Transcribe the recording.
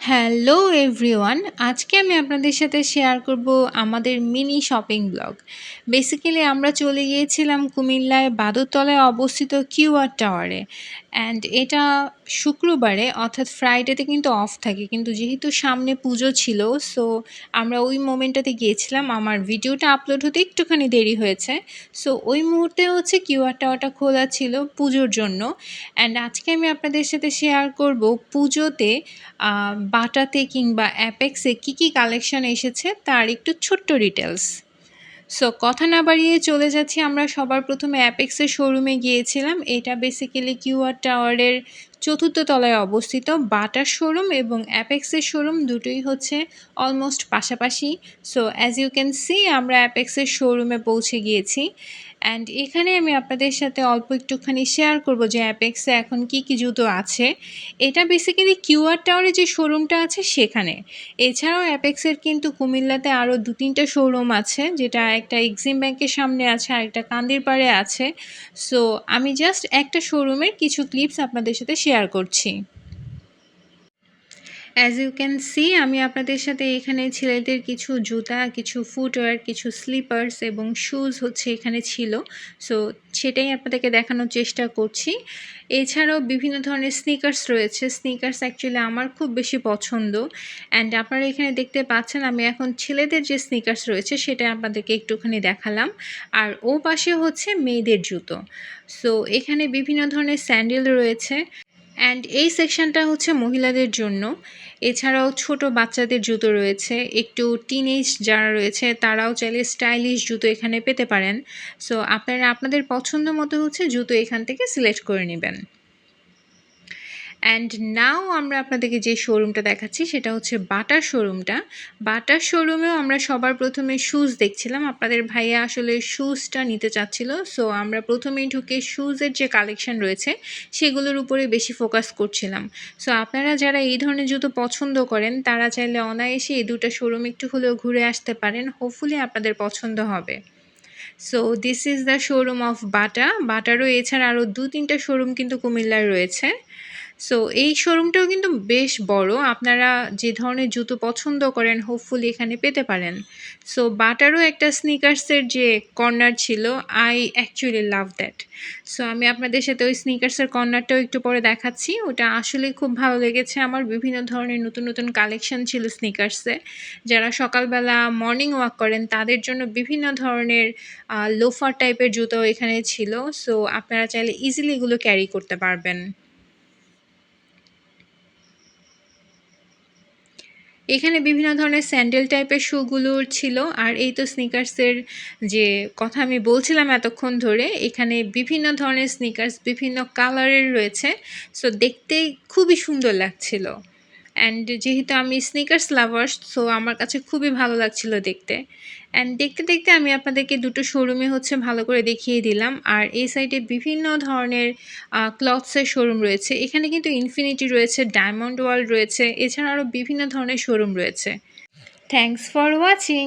Hello everyone আজকে আমি আপনাদের সাথে শেয়ার করব আমাদের মিনি শপিং ব্লগ বেসিক্যালি আমরা চলে গিয়েছিলাম কুমিল্লায় বাদুরতলায় অবস্থিত কিউআর টাওয়ারে। অ্যান্ড এটা শুক্রবারে, অর্থাৎ ফ্রাইডেতে কিন্তু অফ থাকে। কিন্তু যেহেতু সামনে পুজো ছিল সো আমরা ওই মোমেন্টটাতে গিয়েছিলাম। আমার ভিডিওটা আপলোড হতে একটুখানি দেরি হয়েছে। সো ওই মুহূর্তে হচ্ছে কিউআর টাওয়ারটা খোলা ছিল পুজোর জন্য। অ্যান্ড আজকে আমি আপনাদের সাথে শেয়ার করব পুজোতে বাটাতে কিংবা অ্যাপেক্সে কী কী কালেকশন এসেছে, তার একটু ছোট্ট ডিটেলস সো কথা না বাড়িয়ে চলে যাচ্ছি। আমরা সবার প্রথমে অ্যাপেক্সের শোরুমে গিয়েছিলাম। এটা বেসিক্যালি কিউআর টাওয়ারের চতুর্থ তলায় অবস্থিত। বাটার শোরুম এবং অ্যাপেক্সের শোরুম দুটোই হচ্ছে অলমোস্ট পাশাপাশি। So as you can see আমরা অ্যাপেক্সের শোরুমে পৌঁছে গিয়েছি। অ্যান্ড এখানে আমি আপনাদের সাথে অল্প একটুখানি শেয়ার করব যে অ্যাপেক্সে এখন কি কি জুতো আছে। এটা বেসিক্যালি কিউআর টাওয়ারে যে শোরুমটা আছে সেখানে। এছাড়াও অ্যাপেক্সের কিন্তু কুমিল্লাতে আরও দু তিনটা শোরুম আছে, যেটা একটা এক্সিম ব্যাংকের সামনে আছে, আর একটা কান্দির পাড়ে আছে। সো আমি জাস্ট একটা শোরুমের কিছু ক্লিপস আপনাদের সাথে শেয়ার করছি। অ্যাজ ইউ ক্যান সি আমি আপনাদের সাথে এখানে ছেলেদের কিছু জুতা, কিছু ফুটওয়্যার কিছু স্লিপার্স এবং শ্যুজ হচ্ছে এখানে ছিল। সো সেটাই আপনাদেরকে দেখানোর চেষ্টা করছি। এছাড়াও বিভিন্ন ধরনের স্নিকার্স রয়েছে। স্নিকার্স অ্যাকচুয়ালি আমার খুব বেশি পছন্দ। অ্যান্ড আপনারা এখানে দেখতে পাচ্ছেন, আমি এখন ছেলেদের যে স্নিকার্স রয়েছে, সেটা আপনাদেরকে একটুখানি দেখালাম। আর ও পাশে হচ্ছে মেয়েদের জুতো। সো এখানে বিভিন্ন ধরনের স্যান্ডেল রয়েছে। অ্যান্ড এই সেকশনটা হচ্ছে মহিলাদের জন্য। এছাড়াও ছোট বাচ্চাদের জুতো রয়েছে, একটু টিনেজ যারা রয়েছে, তারাও চাইলে স্টাইলিশ জুতো এখানে পেতে পারেন। সো আপনারা, আপনাদের পছন্দ মতো হচ্ছে জুতো এখান থেকে সিলেক্ট করে নেবেন। অ্যান্ড নাও আমরা আপনাদেরকে যে শোরুমটা দেখাচ্ছি, সেটা হচ্ছে বাটার শোরুমটা বাটার শোরুমেও আমরা সবার প্রথমে শ্যুজ দেখছিলাম। আপনাদের ভাইয়া আসলে শ্যুজটা নিতে চাচ্ছিল। সো আমরা প্রথমেই ঢুকে শ্যুজের যে কালেকশন রয়েছে, সেগুলোর উপরে বেশি ফোকাস করছিলাম। সো আপনারা যারা এই ধরনের জুতো পছন্দ করেন, তারা চাইলে অনায়াসে এই দুটো শোরুম একটু হলেও ঘুরে আসতে পারেন। হোপফুলি আপনাদের পছন্দ হবে। So this is the showroom of Bata বাটারও এছাড়া আরও দু তিনটা শোরুম কিন্তু কুমিল্লার রয়েছে। সো এই শোরুমটাও কিন্তু বেশ বড়। আপনারা যে ধরনের জুতো পছন্দ করেন হোপফুলি এখানে পেতে পারেন। সো বাটারও একটা স্নিকার্সের যে কর্নার ছিল I actually love that so আমি আপনাদের সাথে ওই স্নিকার্সের কর্নারটাও একটু পরে দেখাচ্ছি। ওটা আসলে খুব ভালো লেগেছে। আমার বিভিন্ন ধরনের নতুন নতুন কালেকশন ছিল স্নিকার্সে যারা সকালবেলা মর্নিং ওয়াক করেন, তাদের জন্য বিভিন্ন ধরনের লোফার টাইপের জুতো এখানে ছিল। সো আপনারা চাইলে ইজিলি এগুলো ক্যারি করতে পারবেন। এখানে বিভিন্ন ধরনের স্যান্ডেল টাইপের শুগুলোর ছিল, আর এই তো স্নিকার্সের যে কথা আমি বলছিলাম এতক্ষণ ধরে, এখানে বিভিন্ন ধরনের স্নিকার্স, বিভিন্ন কালারের রয়েছে। সো দেখতে খুবই সুন্দর লাগছিল। অ্যান্ড যেহেতু আমি স্নিকার্স লাভার্স সো আমার কাছে খুবই ভালো লাগছিল দেখতে। অ্যান্ড দেখতে দেখতে আমি আপনাদেরকে দুটো শোরুমে হচ্ছে ভালো করে দেখিয়ে দিলাম। আর এই সাইডে বিভিন্ন ধরনের ক্লথসের শোরুম রয়েছে। এখানে কিন্তু ইনফিনিটি রয়েছে ডায়মন্ড ওয়ার্ল্ড রয়েছে, এছাড়া আরও বিভিন্ন ধরনের শোরুম রয়েছে। Thanks for watching